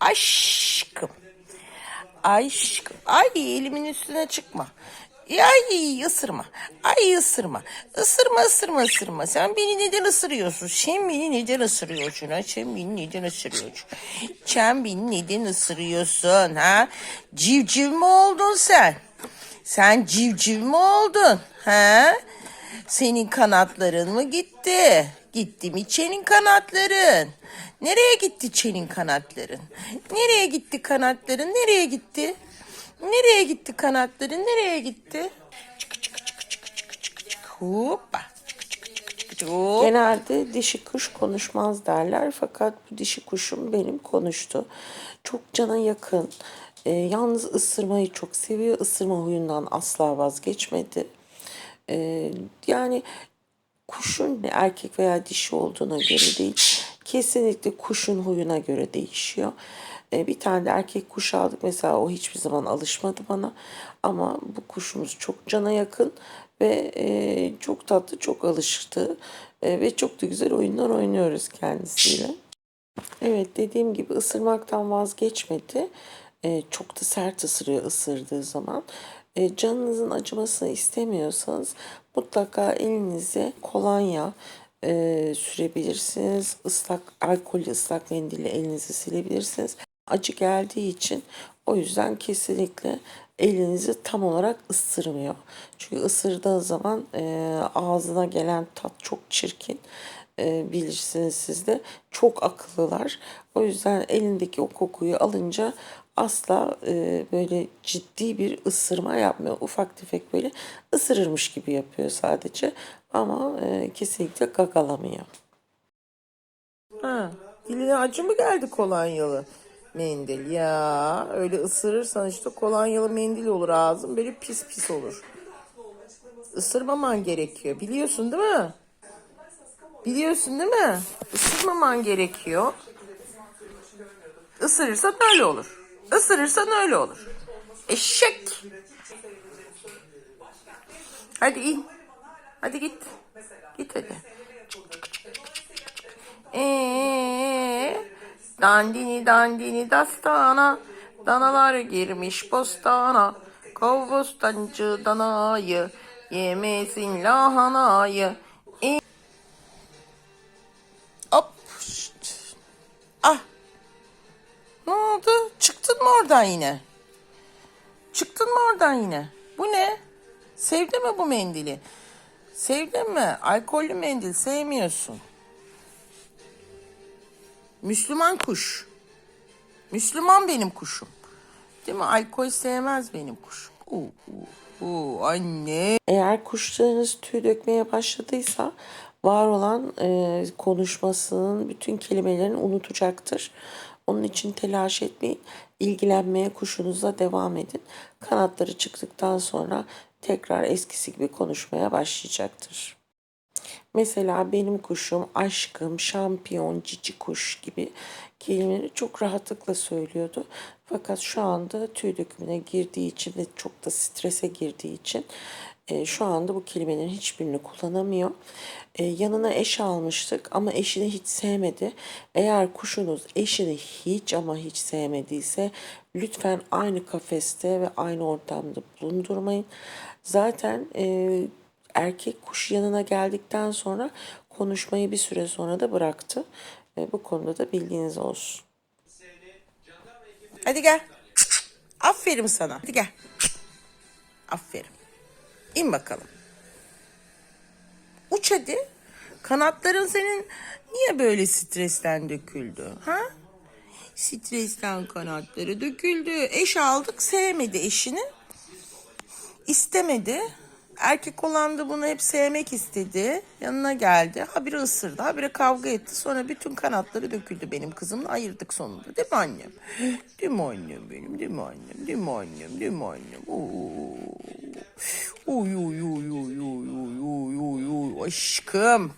Aşkım. Aşkım. Ay elimin üstüne çıkma. Ay ısırma. Ay ısırma. Isırma ısırma ısırma. Sen beni neden ısırıyorsun? Sen beni neden ısırıyorsun? Ha? Sen beni neden ısırıyorsun? Sen beni neden ısırıyorsun? Ha? Civciv mi oldun sen? Sen civciv mi oldun? Ha? Senin kanatların mı gitti? Gitti mi çenin kanatların? Nereye gitti çenin kanatların? Nereye gitti kanatların? Nereye gitti? Nereye gitti kanatların? Nereye gitti? Çıkı çıkı çıkı çıkı çıkı çıkı çıkı. Hoppa. Hop. Genelde dişi kuş konuşmaz derler fakat bu dişi kuşum benim konuştu. Çok cana yakın. Ee, yalnız ısırmayı çok seviyor. Isırma huyundan asla vazgeçmedi. Ee, yani kuşun erkek veya dişi olduğuna göre değil. Kesinlikle kuşun huyuna göre değişiyor. Ee, bir tane de erkek kuş aldık mesela o hiçbir zaman alışmadı bana. Ama bu kuşumuz çok cana yakın ve e, çok tatlı, çok alıştı. E, ve çok da güzel oyunlar oynuyoruz kendisiyle. Evet dediğim gibi ısırmaktan vazgeçmedi. Ee, çok da sert ısırıyor ısırdığı zaman. Ee, canınızın acımasını istemiyorsanız mutlaka elinize kolonya e, sürebilirsiniz. Islak alkollü ıslak mendille elinizi silebilirsiniz. Acı geldiği için o yüzden kesinlikle elinizi tam olarak ısırmıyor. Çünkü ısırdığı zaman e, ağzına gelen tat çok çirkin e, bilirsiniz siz de. Çok akıllılar. O yüzden elindeki o kokuyu alınca asla e, böyle ciddi bir ısırma yapmıyor. Ufak tefek böyle ısırırmış gibi yapıyor sadece. Ama e, kesinlikle gagalamıyor. Ha, diline acı mı geldi kolonyalı mendil? Ya öyle ısırırsan işte kolonyalı mendil olur ağzın böyle pis pis olur. Isırmaman gerekiyor biliyorsun değil mi? Biliyorsun değil mi? Isırmaman gerekiyor. Isırırsan öyle olur. Isırırsan öyle olur. Eşek. Hadi in. Hadi git. Git hadi. Eee, dandini dandini dastana, danalar girmiş bostana, kov bostancı danayı, yemesin lahanayı. E- Hop. şşt. Ah. Ne oldu? Çıktın mı oradan yine? Çıktın mı oradan yine? Bu ne? Sevdin mi bu mendili? Sevdin mi? Alkollü mendil sevmiyorsun. Müslüman kuş. Müslüman benim kuşum. Değil mi? Alkol sevmez benim kuşum. Oo, oo, oo, anne. Eğer kuşlarınız tüy dökmeye başladıysa var olan e, konuşmasının bütün kelimelerini unutacaktır. Onun için telaş etmeyin. İlgilenmeye kuşunuzla devam edin. Kanatları çıktıktan sonra tekrar eskisi gibi konuşmaya başlayacaktır. Mesela benim kuşum aşkım, şampiyon, cici kuş gibi kelimeleri çok rahatlıkla söylüyordu. Fakat şu anda tüy dökümüne girdiği için ve çok da strese girdiği için e, şu anda bu kelimelerin hiçbirini kullanamıyor. E, yanına eş almıştık ama eşini hiç sevmedi. Eğer kuşunuz eşini hiç ama hiç sevmediyse lütfen aynı kafeste ve aynı ortamda bulundurmayın. Zaten e, erkek kuş yanına geldikten sonra konuşmayı bir süre sonra da bıraktı. E, bu konuda da bilginiz olsun. Hadi gel. Aferin sana. Hadi gel. Aferin. İn bakalım. Uç hadi. Kanatların senin niye böyle stresten döküldü? Ha? Stresten kanatları döküldü. Eş aldık sevmedi eşini. İstemedi. Erkek olan da bunu hep sevmek istedi. Yanına geldi. Ha biri ısırdı. Ha biri kavga etti. Sonra bütün kanatları döküldü benim kızımla. Ayırdık sonunda. Değil mi annem? Değil mi annem benim? Değil mi annem? Değil mi annem? Değil mi annem? Oo. Uy uy uy uy uy uy uy uy. Aşkım.